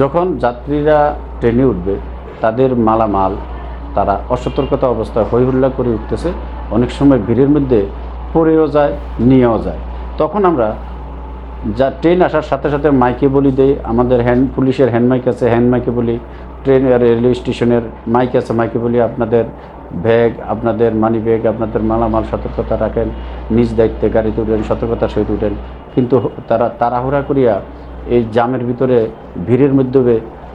যখন যাত্রীরা ট্রেনে উঠবে, তাদের মালামাল, তারা অসতর্কতা অবস্থায় হই হুল্লা করে উঠতেছে, অনেক সময় ভিড়ের মধ্যে পড়েও যায়, নিয়েও যায়। তখন আমরা যা ট্রেন আসার সাথে সাথে মাইকে বলি দেই, আমাদের হ্যান্ড, পুলিশের হ্যান্ড মাইক আছে, হ্যান্ড মাইকে বলি, ট্রেন রেলওয়ে স্টেশনের মাইক আছে, মাইকে বলি আপনাদের ব্যাগ, আপনাদের মানি ব্যাগ আপনাদের মালামাল সতর্কতা রাখেন, নিজ দায়িত্বে গাড়িতে উঠেন সতর্কতার সহিত উঠেন। কিন্তু তারা তাড়াহুড়া করিয়া এই জামের ভিতরে ভিড়ের মধ্যে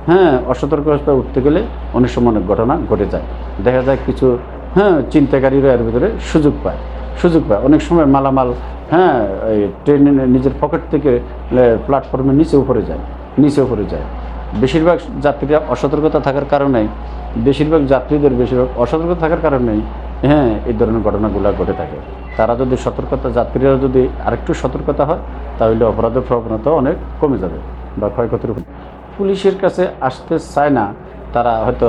হ্যাঁ অসতর্ক উঠতে গেলে অনেক সময় অনেক ঘটনা ঘটে যায়। দেখা যায় কিছু হ্যাঁ চিন্তাকারীরা এর ভিতরে সুযোগ পায়। সুযোগ পায়। অনেক সময় মালামাল হ্যাঁ এই ট্রেনে নিজের পকেট থেকে প্ল্যাটফর্মের নিচে উপরে যায়, নিচে উপরে যায়। বেশিরভাগ যাত্রীরা অসতর্কতা থাকার কারণে, বেশিরভাগ যাত্রীদের বেশিরভাগ অসতর্কতা থাকার কারণেই হ্যাঁ এই ধরনের ঘটনাগুলো ঘটে থাকে। তারা যদি সতর্কতা, যাত্রীরা যদি আরেকটু সতর্কতা হয়, তাহলে অপরাধের প্রবণতা অনেক কমে যাবে বা ক্ষয়ক্ষতির পুলিশের কাছে আসতে চায় না, তারা হয়তো,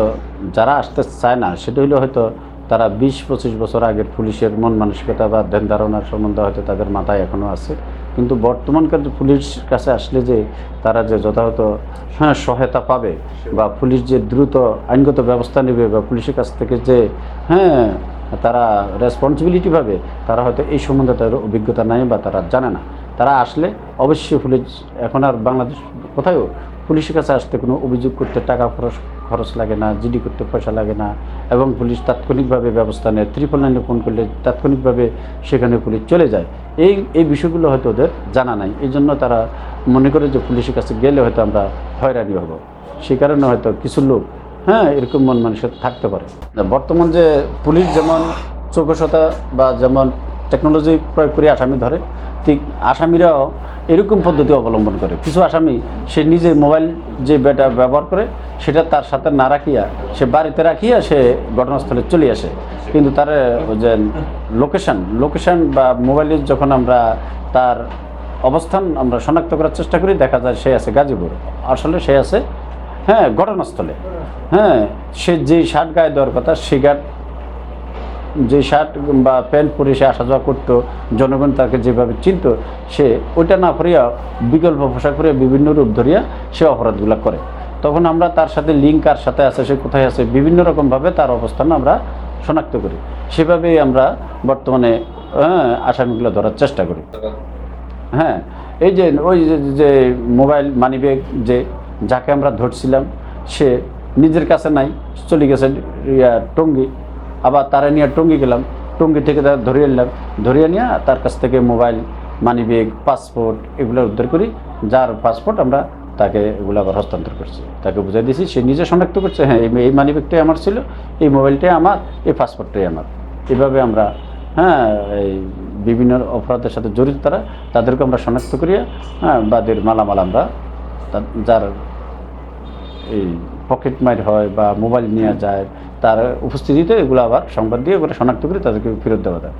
যারা আসতে চায় না, সেটা হলো হয়তো তারা বিশ, পঁচিশ বছর আগের পুলিশের মন মানসিকতা বা ধ্যান ধারণার সম্বন্ধে হয়তো তাদের মাথায় এখনও আছে। কিন্তু বর্তমানকার যে পুলিশের কাছে আসলে যে তারা যে যথাযথ হ্যাঁ সহায়তা পাবে বা পুলিশ যে দ্রুত আইনগত ব্যবস্থা নেবে বা পুলিশের কাছ থেকে যে হ্যাঁ তারা রেসপন্সিবিলিটি পাবে তারা হয়তো এই সম্বন্ধে তাদের অভিজ্ঞতা নাই বা তারা জানে না। তারা আসলে অবশ্যই পুলিশ, এখন আর বাংলাদেশ কোথায়ও পুলিশের কাছে আসতে কোনো অভিযোগ করতে টাকা খরচ খরচ লাগে না, জিডি করতে পয়সা লাগে না এবং পুলিশ তাৎক্ষণিকভাবে ব্যবস্থা নেয় ত্রিপল লাইনে ফোন করলে তাৎক্ষণিকভাবে সেখানে পুলিশ চলে যায়। এই এই বিষয়গুলো হয়তো ওদের জানা নাই। এই জন্য তারা মনে করে যে পুলিশের কাছে গেলে হয়তো আমরা হয়রানি হব। সেই কারণে হয়তো কিছু লোক হ্যাঁ এরকম মন মানুষের থাকতে পারে। বর্তমান যে পুলিশ যেমন চৌকসতা বা যেমন টেকনোলজি প্রয়োগ করে আসামি ধরে, ঠিক আসামিরাও এরকম পদ্ধতি অবলম্বন করে। কিছু আসামি, সে নিজে মোবাইল যে ব্যাটা ব্যবহার করে, সেটা তার সাথে না রাখিয়া, সে বাড়িতে রাখিয়া সে ঘটনাস্থলে চলে আসে। কিন্তু তার যে লোকেশন লোকেশন বা মোবাইলে যখন আমরা তার অবস্থান আমরা শনাক্ত করার চেষ্টা করি, দেখা যায় সে আছে গাজীপুর। আসলে সে আছে হ্যাঁ ঘটনাস্থলে। হ্যাঁ সে যে শার্ট গায়ে দেওয়ার কথা, সে গার্ড যে শার্ট বা প্যান্ট পরে সে আসা যাওয়া করতো, জনগণ তাকে যেভাবে চিনতো, সে ওইটা না পরিয়া বিকল্প পোশাক পরে বিভিন্ন রূপ ধরিয়া সে অপরাধগুলো করে। তখন আমরা তার সাথে লিঙ্ক কার সাথে আছে, সে কোথায় আছে, বিভিন্ন রকমভাবে তার অবস্থান আমরা শনাক্ত করি। সেভাবেই আমরা বর্তমানে হ্যাঁ আসামিগুলো ধরার চেষ্টা করি। হ্যাঁ এই যে, ওই যে মোবাইল মানিব্যাগ যে, যাকে আমরা ধরছিলাম, সে নিজের কাছে নাই, চলে গেছে, ইয়া টঙ্গি। আবার তারা নিয়ে টঙ্গি গেলাম, টঙ্গি থেকে তার ধরিয়ে নিলাম। ধরিয়ে নিয়ে তার কাছ থেকে মোবাইল মানিব্যাগ পাসপোর্ট এগুলো উদ্ধার করি। যার পাসপোর্ট আমরা তাকে এগুলো আবার হস্তান্তর করছি। তাকে বুঝাই দিয়েছি সে নিজে শনাক্ত করছে হ্যাঁ এই এই মানিব্যাগটাই আমার ছিল, এই মোবাইলটাই আমার, এই পাসপোর্টটাই আমার। এভাবে আমরা হ্যাঁ এই বিভিন্ন অপরাধের সাথে জড়িত তারা, তাদেরকে আমরা শনাক্ত করিয়া হ্যাঁ বাদের মালামাল আমরা যার এই পকেট মার হয় বা মোবাইল নেওয়া যায়, তার উপস্থিতিতে এগুলো আবার সংবাদ দিয়ে এগুলো শনাক্ত করে তাদেরকে ফেরত দেওয়া যায়।